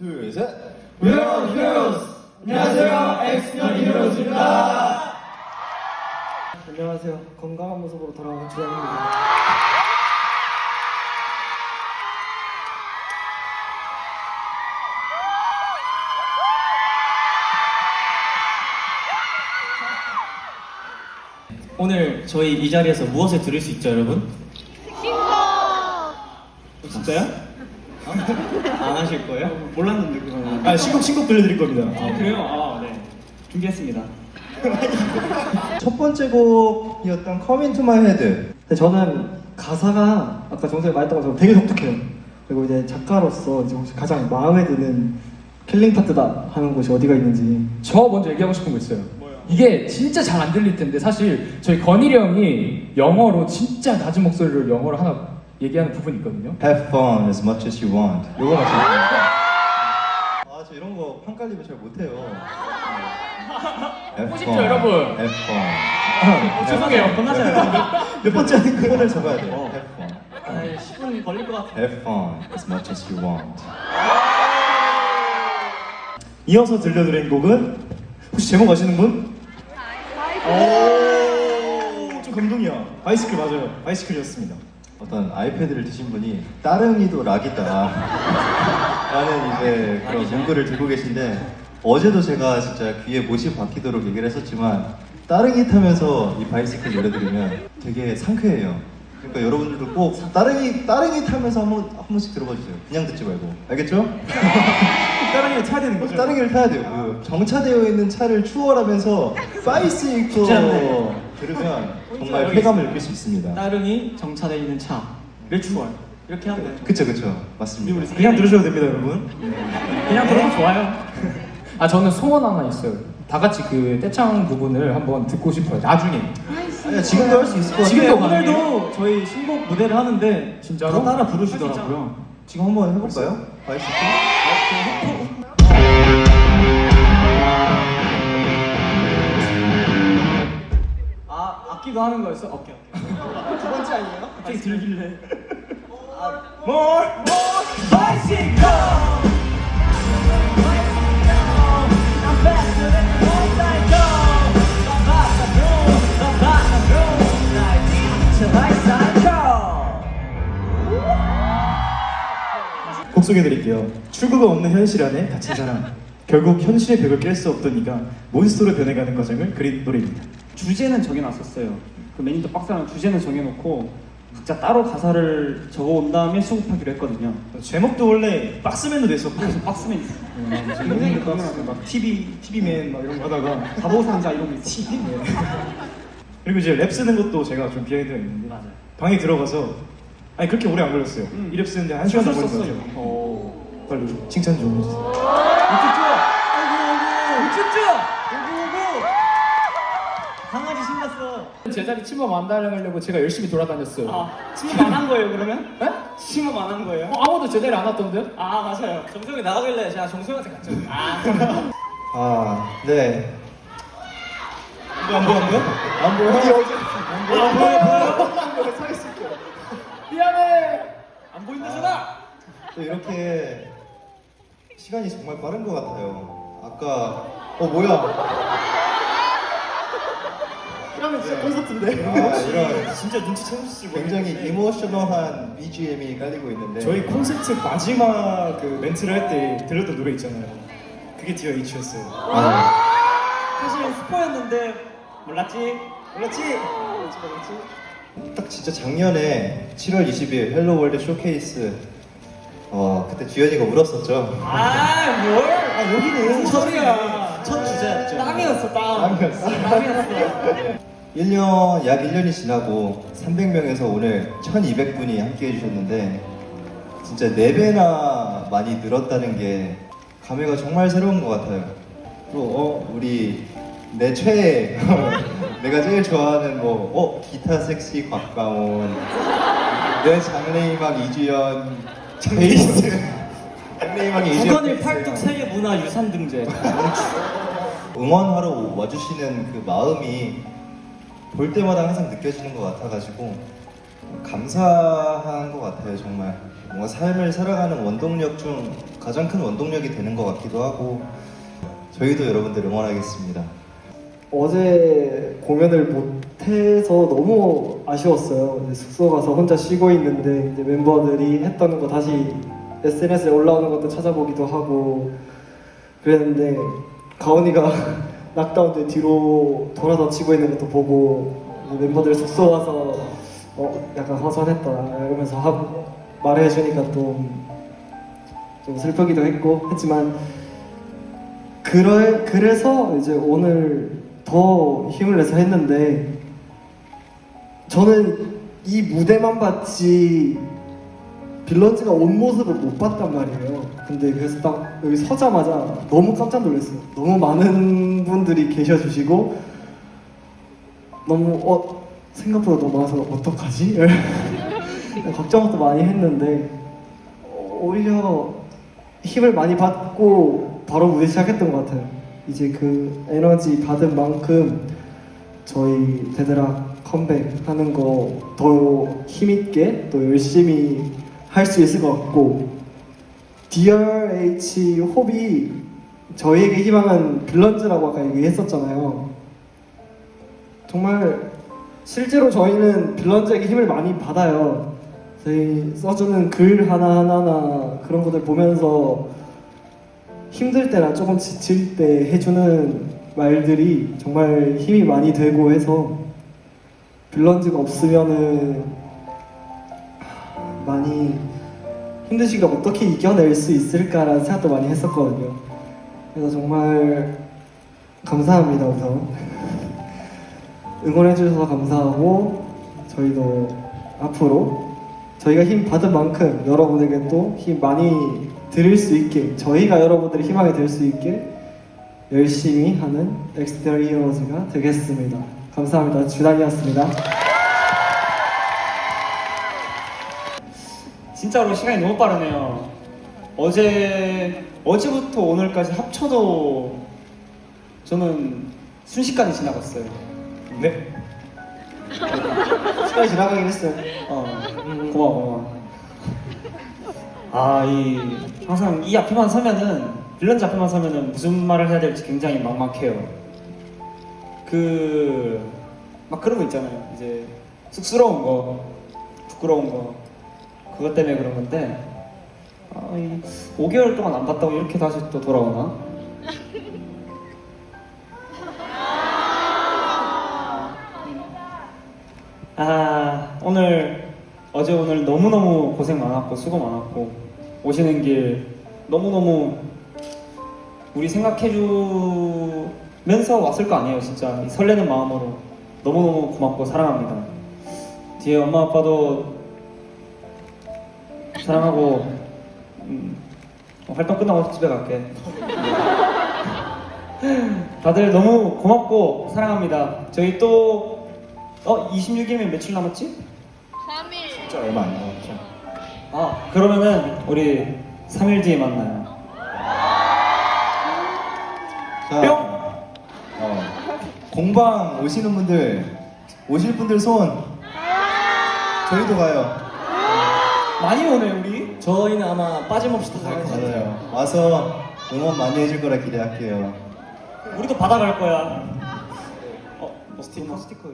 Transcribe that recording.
둘, 셋. 위로 히어로즈! 안녕하세요, 엑스편 히어로즈입니다. 안녕하세요. 건강한 모습으로 돌아온 주현입니다. 오늘 저희 이 자리에서 무엇을 들을 수 있죠, 여러분? 진짜요? 안 하실 거예요? 몰랐는데 그거는. 아, 신곡, 신곡 들려드릴 겁니다. 아, 그래요? 아, 네. 준비했습니다. 첫 번째 곡이었던 Come Into My Head. 근데 저는 가사가 아까 정선이 말했던 것처럼 되게 독특해요. 그리고 이제 작가로서 이제 혹시 가장 마음에 드는 킬링 파트다 하는 곳이 어디가 있는지 저 먼저 얘기하고 싶은 거 있어요. 이게 진짜 잘 안 들릴 텐데 사실 저희 건일이 형이 영어로 진짜 낮은 목소리로 영어로 하나 얘기하는 부분이 있거든요. Have fun as much as you want. 요거 맞습니다. 아, 저 이런 거 판깔리면 잘 못해요. Have 보십시오, fun. 여러분. Have fun. 어, 죄송해요. 끝나잖아요. 몇 번째 하는 그거를 적어야 돼요. 어. Have fun. 아, 10분 걸릴 것 같아. Have fun as much as you want. 이어서 들려드린 곡은 혹시 제목 아시는 분? 오, 좀 감동이야. 바이스클 맞아요. 바이스클이었습니다. 어떤 아이패드를 드신 분이 따릉이도 락이다 라는 이제 그런 문구를 들고 계신데 어제도 제가 진짜 귀에 못이 박히도록 얘기를 했었지만 따릉이 타면서 이 바이스클 노래 들으면 되게 상쾌해요 그러니까 여러분들도 꼭 따릉이 따릉이 타면서 한, 번, 한 번씩 들어봐 주세요 그냥 듣지 말고 알겠죠? 따릉이를 타야 되는 꼭 거죠? 따릉이를 타야 돼요 그 정차되어 있는 차를 추월하면서 바이스클. 들으면 정말 쾌감을 느낄 수 있습니다 따릉이 정차되어 있는 차를 추월. 이렇게 하면 돼요. 그쵸 그쵸 맞습니다 그냥 들으셔도 됩니다, 여러분. 그냥 들어도 좋아요. 아 저는 소원 하나 있어요. 다 같이 그 떼창 부분을 한번 듣고 싶어요. 나중에. 아니야 지금도 할 수 있을 것 같아요 지금도 오늘도 저희 신곡 무대를 하는데 진짜로? 다 따라 부르시더라고요. 지금 한번 해볼까요? 바이스클? 아, 악기도 하는 거였어? 오케이, 오케이. 두 번째 아니에요? 갑자기 들길래. More, 곡 소개해드릴게요. 출구가 없는 현실 안에 갇힌 사람. 결국 현실의 벽을 깰 수 없던 이가 몬스터로 변해가는 과정을 그린 노래입니다. 주제는 정해놨었어요. 그 매니저 박스랑 주제는 정해놓고 각자 따로 가사를 적어온 다음에 수급하기로 했거든요. 제목도 원래 박스맨도 냈었고 그래서 박스맨 있어요. 굉장히 강연하고 막 TV, TV맨 막 이런 거 하다가 바보상자 이런 거 있어. 그리고 이제 랩 쓰는 것도 제가 좀 비하인드가 있는데 맞아요. 방에 들어가서 아니 그렇게 오래 안 걸렸어요. 음. 이 랩 쓰는데 한 시간 소설 넘는 썼어요. 거죠. 오. 빨리 칭찬 좀 해주세요. 우쭈쭈! 아이고, 우쭈쭈! 오구, 오 신났어. 제자리 침범 안 당하려고 제가 열심히 돌아다녔어요. 아, 침범 안한 거예요, 그러면? 네? 침범 안한 거예요? 어, 아무도 제자리 안 왔던데요? 아, 맞아요. 정성이 나가길래 제가 정성한테 갔죠. 아. 아, 네. 이거 안 보여 안 보여? 안 보여? 안 보여 안 보여? 미안해. 안 보인다잖아! 또 이렇게 시간이 정말 빠른 것 같아요. 아까, 어, 뭐야? 이러면 진짜 콘서트인데. 아, 이런 진짜 눈치 채우시고 굉장히 이모셔널한 BGM이 깔리고 있는데. 저희 콘서트 마지막 그 멘트를 할 때 들었던 노래 있잖아요. 그게 디어 H였어요. 아, 사실 스포였는데, 몰랐지? 몰랐지? 딱 진짜 작년에 7월 20일 헬로 월드 쇼케이스. 어, 그때 주현이가 울었었죠. 아, 뭘? 아, 여기는 무슨 소리야. 첫 주제였죠. 땀이었어, 땀. 땀이었어. 땀이었어. 1년, 약 1년이 지나고 300명에서 오늘 1200분이 함께 해주셨는데 진짜 4배나 많이 늘었다는 게 감회가 정말 새로운 것 같아요. 또, 어, 우리 내 최애, 내가 제일 좋아하는 뭐, 어, 기타 섹시 곽가온, 내 장래희망 이주연, 베이스, 장래희망 이주연. 베이스. 팔뚝 세계 문화 유산 등재. 응원하러 와주시는 그 마음이 볼 때마다 항상 느껴지는 것 같아가지고 감사한 것 같아요 정말 뭔가 삶을 살아가는 원동력 중 가장 큰 원동력이 되는 것 같기도 하고 저희도 여러분들 응원하겠습니다. 어제 공연을 못해서 너무 아쉬웠어요. 숙소 가서 혼자 쉬고 있는데 이제 멤버들이 했던 거 다시 SNS에 올라오는 것도 찾아보기도 하고 그랬는데 가온이가 낙다운 때 뒤로 돌아서 치고 있는 것도 보고 이제 멤버들 숙소 와서 어 약간 허전했다 이러면서 하고 말해주니까 또좀 슬프기도 했고 했지만 그래, 그래서 이제 오늘 더 힘을 내서 했는데 저는 이 무대만 봤지 빌런즈가 온 모습을 못 봤단 말이에요. 근데 그래서 딱 여기 서자마자 너무 깜짝 놀랐어요. 너무 많은 분들이 계셔주시고 너무 어 생각보다 너무 많아서 어떡하지? 걱정도 많이 했는데 어, 오히려 힘을 많이 받고 바로 무대 시작했던 것 같아요. 이제 그 에너지 받은 만큼 저희 데드락 컴백하는 거 더 힘있게 또 열심히 할 수 있을 것 같고 DRH 홉이 저희에게 희망은 빌런즈라고 아까 얘기했었잖아요. 정말 실제로 저희는 빌런즈에게 힘을 많이 받아요. 저희 써주는 글 하나하나나 그런 것들 보면서 힘들 때나 조금 지칠 때 해주는 말들이 정말 힘이 많이 되고 해서 빌런즈가 없으면은 많이 시기를 어떻게 이겨낼 수 있을까라는 생각도 많이 했었거든요. 그래서 정말 감사합니다 우선 응원해 주셔서 감사하고 저희도 앞으로 저희가 힘 받은 만큼 여러분에게 또 힘 많이 드릴 수 있게 저희가 여러분들의 희망이 될 수 있게 열심히 하는 엑스테리 히어로즈가 되겠습니다. 감사합니다. 주단이었습니다. 진짜로 시간이 너무 빠르네요. 어제 어제부터 오늘까지 합쳐도 저는 순식간에 지나갔어요. 네. 시간이 지나가긴 했어요. 어, 고마워, 고마워. 아, 이 항상 이 앞에만 서면은 빌런즈 앞에만 서면은 무슨 말을 해야 될지 굉장히 막막해요. 그 막 그런 거 있잖아요. 이제 쑥스러운 거, 부끄러운 거, 그것 때문에 그런 건데 아, 이 5개월 동안 안 봤다고 이렇게 다시 또 돌아오나? 아 오늘 어제 오늘 너무너무 고생 많았고 수고 많았고 오시는 길 너무너무 우리 생각해 주면서 왔을 거 아니에요 진짜 이 설레는 마음으로 너무너무 고맙고 사랑합니다 뒤에 엄마 아빠도 사랑하고 음, 활동 끝나고 집에 갈게 다들 너무 고맙고 사랑합니다 저희 또 어? 26일이면 며칠 남았지? 3일. 진짜 얼마 안 남았죠. 아 그러면은 우리 3일 뒤에 만나요 자, 뿅! 어, 공방 오시는 분들 오실 분들 손 저희도 가요. 많이 오네 우리 저희는 아마 빠짐없이 다 갈 것 같아요. 맞아요. 와서 응원 많이 해줄 거라 기대할게요. 우리도 받아갈 거야 어? 뭐 스티커? 스티커